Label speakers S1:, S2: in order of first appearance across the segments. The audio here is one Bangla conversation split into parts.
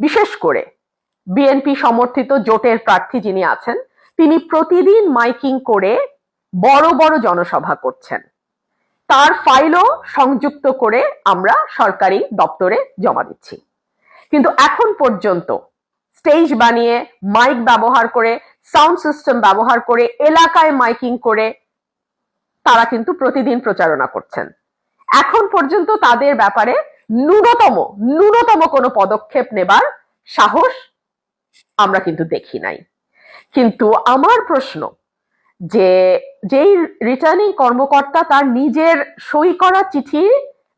S1: বিশেষ করে বিএনপি সমর্থিত জোটের প্রার্থী যিনি আছেন, তিনি প্রতিদিন মাইকিং করে বড় বড় জনসভা করছেন। তার ফাইলও সংযুক্ত করে আমরা সরকারি দপ্তরে জমা দিচ্ছি। কিন্তু এখন পর্যন্ত স্টেজ বানিয়ে মাইক ব্যবহার করে, সাউন্ড সিস্টেম ব্যবহার করে, এলাকায় মাইকিং করে তারা কিন্তু প্রতিদিন প্রচারণা করছেন। এখন পর্যন্ত তাদের ব্যাপারে ন্যূনতম ন্যূনতম কোনো পদক্ষেপ নেবার সাহস আমরা কিন্তু দেখি নাই। কিন্তু আমার প্রশ্ন যে, যেই রিটার্নিং কর্মকর্তা তার নিজের সই করা চিঠি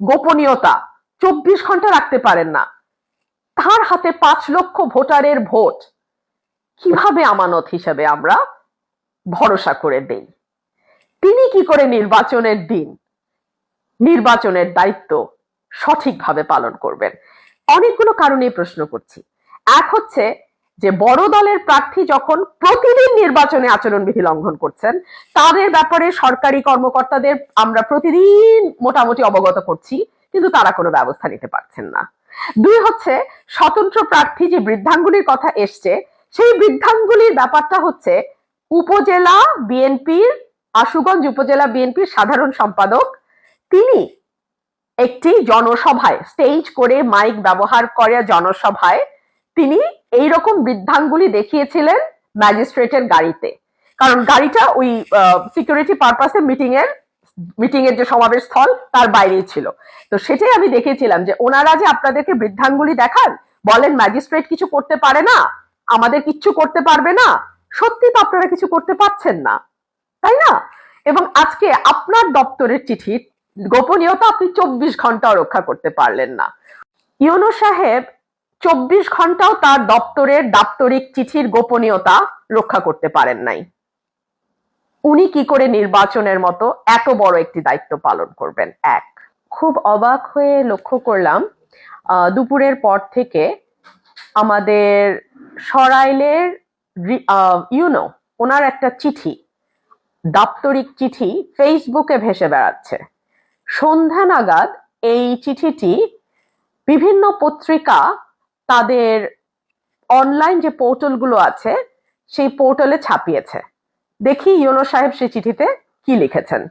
S1: গোপনীয়তা চব্বিশ ঘণ্টা রাখতে পারেন না, তার হাতে পাঁচ লক্ষ ভোটারের ভোট কীভাবে আমানত হিসেবে আমরা ভরসা করে দেই? তিনি কি করে নির্বাচনের দিন, নির্বাচনের দায়িত্ব সঠিকভাবে পালন করবেন। অনেকগুলো কারণে প্রশ্ন করছি। এক হচ্ছে যে, বড় দলের প্রার্থী যখন প্রতিদিন নির্বাচনে আচরণবিধি লঙ্ঘন করছেন, তাদের ব্যাপারে সরকারি কর্মকর্তাদের আমরা প্রতিদিন মোটামুটি অবগত করছি, কিন্তু তারা কোনো ব্যবস্থা নিতে পারছেন না। দুই হচ্ছে, স্বতন্ত্র প্রার্থী যে বৃদ্ধাঙ্গুলির কথা এসছে, সেই বৃদ্ধাঙ্গুলির ব্যাপারটা হচ্ছে, উপজেলা বিএনপির, আশুগঞ্জ উপজেলা বিএনপির সাধারণ সম্পাদক, তিনি একটি জনসভায় স্টেজ করে মাইক ব্যবহার করে জনসভায়, তিনি এই রকম বৃদ্ধাঙ্গুলি দেখিয়েছিলেন ম্যাজিস্ট্রেটের গাড়িতে। কারণ গাড়িটা ওই সিকিউরিটি পারপাসে মিটিং এর মিটিং এর যে সমাবেশ স্থল, তার বাইরেই ছিল। তো সেটাই আমি দেখেছিলাম যে ওনারা যে আপনাদেরকে বৃদ্ধাঙ্গুলি দেখান, বলেন ম্যাজিস্ট্রেট কিছু করতে পারে না, আমাদের কিচ্ছু করতে পারবে না, সত্যি তো আপনারা কিছু করতে পারছেন না, তাই না? এবং আজকে আপনার দপ্তরের চিঠি গোপনীয়তা আপনি চব্বিশ ঘন্টাও রক্ষা করতে পারলেন না। ইউনো সাহেব চব্বিশ ঘন্টাও তার দপ্তরের দাপ্তরিক চিঠির গোপনীয়তা রক্ষা করতে পারেন নাই। উনি কি করে নির্বাচনের মতো এত বড় একটি দায়িত্ব পালন করবেন? এক, খুব অবাক হয়ে লক্ষ্য করলাম দুপুরের পর থেকে আমাদের সরাইলের ইউনো, ওনার একটা চিঠি, দাপ্তরিক চিঠি ফেসবুকে ভেসে বেড়াচ্ছে। সন্ধ্যা নাগাদ এই চিঠিটি বিভিন্ন পত্রিকা তাদের অনলাইন যে পোর্টালগুলো আছে, সেই পোর্টালে ছাপিয়েছে। দেখি ইউনো সাহেব সেই চিঠিতে কি লিখেছেন।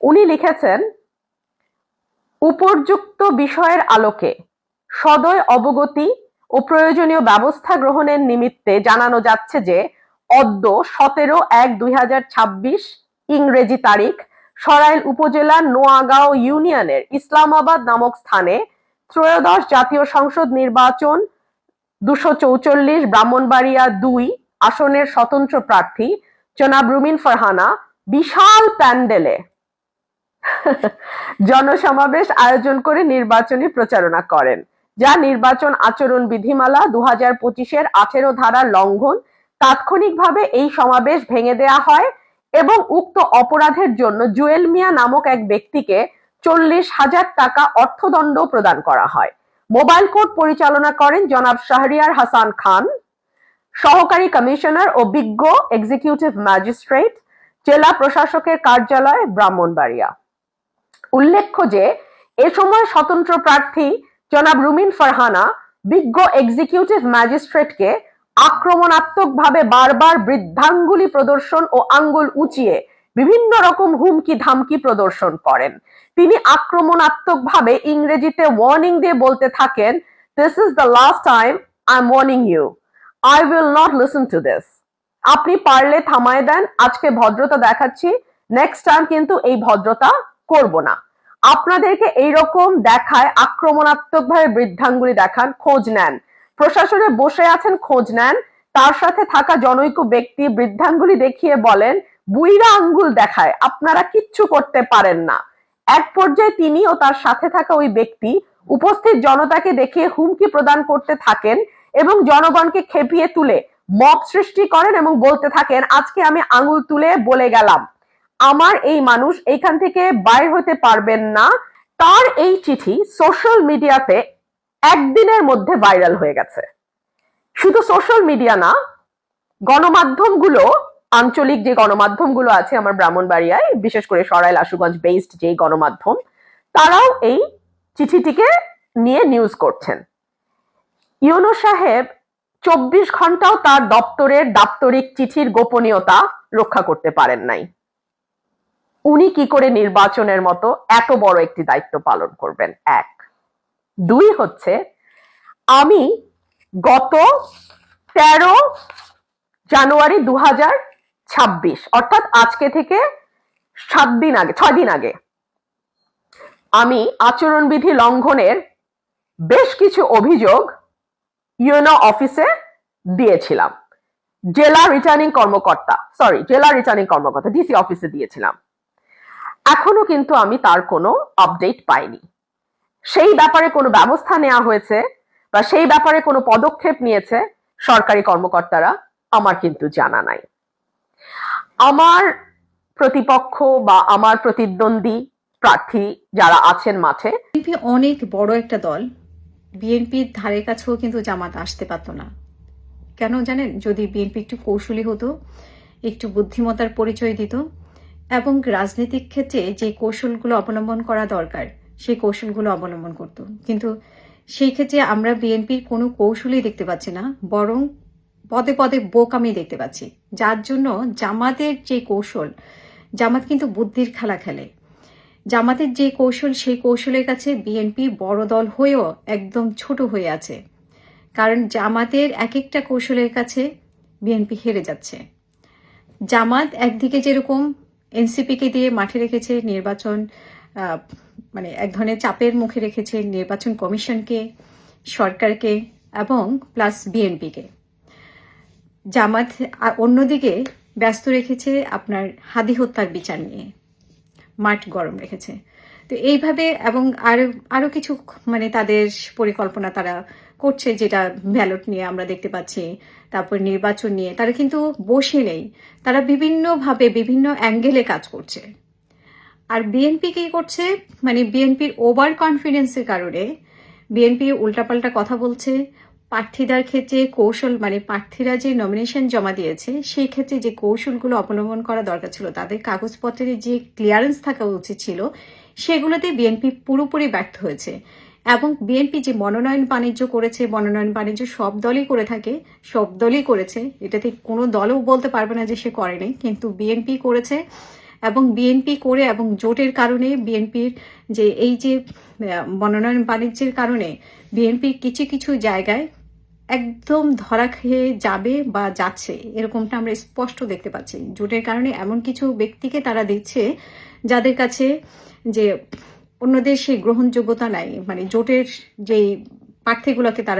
S1: উনি লিখেছেন, উপর্যুক্ত বিষয়ের আলোকে সদয় অবগতি ও প্রয়োজনীয় ব্যবস্থা গ্রহণের নিমিত্তে জানানো যাচ্ছে যে অদ্য সতেরো এক দুই ইংরেজি তারিখ সরাইল উপজেলার নোয়াগাঁও ইউনিয়নের ইসলামাবাদ নামক স্থানে ত্রয়োদশ জাতীয় সংসদ নির্বাচন দুশো চৌচল্লিশ, ব্রাহ্মণবাড়িয়া দুই আসনের স্বতন্ত্র প্রার্থী জনাব রুমিন ফারহানা, বিশাল প্যান্ডেলে জনসমাবেশ আয়োজন করে নির্বাচনী প্রচারণা করেন, যা নির্বাচন আচরণ বিধিমালা দু হাজার পঁচিশের আঠেরো ধারার লঙ্ঘন, তাৎক্ষণিকভাবে এই সমাবেশ ভেঙে দেয়া হয়। এবং উক্ত অপরাধের জন্য জুয়েল মিয়া নামক এক ব্যক্তিকে চল্লিশ হাজার টাকা অর্থদণ্ড প্রদান করা হয়। মোবাইল কোর্ট পরিচালনা করেন জনাব শাহরিয়ার হাসান খান, সহকারী কমিশনার ও বিজ্ঞ এক্সিকিউটিভ ম্যাজিস্ট্রেট, জেলা প্রশাসকের কার্যালয় ব্রাহ্মণবাড়িয়া। উল্লেখ্য যে, এ সময় স্বতন্ত্র প্রার্থী জনাব রুমিন ফারহানা বিজ্ঞ এক্সিকিউটিভ ম্যাজিস্ট্রেটকে আক্রমণাত্মকভাবে বারবার বৃদ্ধাঙ্গুলি প্রদর্শন ও আঙ্গুল উঁচিয়ে বিভিন্ন রকম হুমকি ধামকি প্রদর্শন করেন। তিনি আক্রমণাত্মকভাবে ইংরেজিতে ওয়ার্নিং দিয়ে বলতে থাকেন this is the last time I am warning you I will not listen to this আপনি পারলে থামায় দেন, আজকে ভদ্রতা দেখাচ্ছি নেক্সট টাইম কিন্তু এই ভদ্রতা করব না। আপনাদেরকে এইরকম দেখায় আক্রমণাত্মক ভাবে বৃদ্ধাঙ্গুলি দেখান, খোঁজ নেন। প্রশাসনে বসে আছেন, খোঁজ নেন। তার সাথে থাকা জনৈক ব্যক্তি বৃদ্ধাঙ্গুলি দেখিয়ে বলেন, বুইরা আঙ্গুল দেখায়, আপনারা কিচ্ছু করতে পারেন না। এক পর্যায়ে তিনি ও তার সাথে থাকা ওই ব্যক্তি উপস্থিত জনতাকে দেখিয়ে হুমকি প্রদান করতে থাকেন এবং জনগণকে খেপিয়ে তুলে মব সৃষ্টি করেন এবং বলতে থাকেন, আজকে আমি আঙুল তুলে বলে গেলাম। আমার এই মানুষ এইখান থেকে বাইর হতে পারবেন না। তার এই চিঠি সোশ্যাল মিডিয়াতে একদিনের মধ্যে ভাইরাল হয়ে গেছে। শুধু সোশ্যাল মিডিয়া না, গণমাধ্যমগুলো, আঞ্চলিক যে গণমাধ্যমগুলো আছে আমার ব্রাহ্মণবাড়িয়ায়, বিশেষ করে সরাইল আশুগঞ্জ বেসড যে গণমাধ্যম, তারাও এই চিঠিটিকে নিয়ে নিউজ করছেন। ইউনো সাহেব চব্বিশ ঘন্টাও তার দপ্তরের দাপ্তরিক চিঠির গোপনীয়তা রক্ষা করতে পারেন নাই। উনি কি করে নির্বাচনের মতো এত বড় একটি দায়িত্ব পালন করবেন? এক দুই হচ্ছে, আমি গত তেরো জানুয়ারি দু ছাব্বিশ, অর্থাৎ আজকে থেকে সাত দিন আগে, ছয় দিন আগে, আমি আচরণবিধি লঙ্ঘনের বেশ কিছু অভিযোগ ইউনো অফিসে দিয়েছিলাম। জেলা রিটার্নিং কর্মকর্তা সরি জেলা রিটার্নিং কর্মকর্তা, ডিসি অফিসে দিয়েছিলাম। এখনও কিন্তু আমি তার কোনো আপডেট পাইনি। সেই ব্যাপারে কোনো ব্যবস্থা নেওয়া হয়েছে বা সেই ব্যাপারে কোনো পদক্ষেপ নিয়েছে সরকারি কর্মকর্তারা, আমার কিন্তু জানা নাই। আমার প্রতিপক্ষ বা আমার প্রতিদ্বন্দ্বী প্রার্থী যারা আছেন মাঠে,
S2: বিএনপি অনেক বড় একটা দল। বিএনপির ধারে কাছেও কিন্তু জামাত আসতে পারতো না। কেন জানেন? যদি বিএনপি একটু কৌশলী হতো, একটু বুদ্ধিমত্তার পরিচয় দিত এবং রাজনৈতিক ক্ষেত্রে যে কৌশলগুলো অবলম্বন করা দরকার সেই কৌশলগুলো অবলম্বন করত। কিন্তু সেই ক্ষেত্রে আমরা বিএনপির কোনো কৌশলই দেখতে পাচ্ছি না, বরং পদে পদে বোকামি দেখতে পাচ্ছি। যার জন্য জামাতের যে কৌশল, জামাত কিন্তু বুদ্ধির খেলা খেলে। জামাতের যে কৌশল, সেই কৌশলের কাছে বিএনপি বড় দল হয়েও একদম ছোট হয়ে আছে। কারণ জামাতের এক একটা কৌশলের কাছে বিএনপি হেরে যাচ্ছে। জামাত একদিকে যেরকম এনসিপিকে দিয়ে মাঠে রেখেছে নির্বাচন মানে এক ধরনের চাপের মুখে রেখেছে নির্বাচন কমিশনকে, সরকারকে এবং প্লাস বিএনপিকে জামাত অন্যদিকে ব্যস্ত রেখেছে আপনার হাদি হত্যার বিচার নিয়ে। মাঠ গরম রেখেছে। তো এইভাবে এবং আরও আরও কিছু মানে তাদের পরিকল্পনা তারা করছে যেটা ব্যালট নিয়ে আমরা দেখতে পাচ্ছি, তারপর নির্বাচন নিয়ে। তারা কিন্তু বসে নেই। তারা বিভিন্নভাবে বিভিন্ন অ্যাঙ্গেলে কাজ করছে। আর বিএনপি কি করছে? মানে বিএনপির ওভার কনফিডেন্সের কারণে বিএনপি উল্টাপাল্টা কথা বলছে। প্রার্থীদের ক্ষেত্রে কৌশল মানে প্রার্থীরা যে নমিনেশন জমা দিয়েছে, সেই ক্ষেত্রে যে কৌশলগুলো অবলম্বন করা দরকার ছিল, তাদের কাগজপত্রের যে ক্লিয়ারেন্স থাকা উচিত ছিল, সেগুলোতে বিএনপি পুরোপুরি ব্যর্থ হয়েছে। এবং বিএনপি যে মনোনয়ন বাণিজ্য করেছে, মনোনয়ন বাণিজ্য সব দলই করে থাকে, সব দলই করেছে। এটাতে কোনো দলও বলতে পারবে না যে সে করেনি, কিন্তু বিএনপি করেছে। এবং বিএনপি করে এবং জোটের কারণে বিএনপির যে এই যে মনোনয়ন বাণিজ্যের কারণে বিএনপির কিছু কিছু জায়গায় একদম ধরা খেয়ে যাবে বা যাচ্ছে, এরকমটা আমরা স্পষ্ট দেখতে পাচ্ছি। জোটের কারণে এমন কিছু ব্যক্তিকে তারা দিচ্ছে যাদের কাছে যে অন্যদের সেই গ্রহণযোগ্যতা নাই মানে জোটের যেই প্রার্থীগুলোকে তারা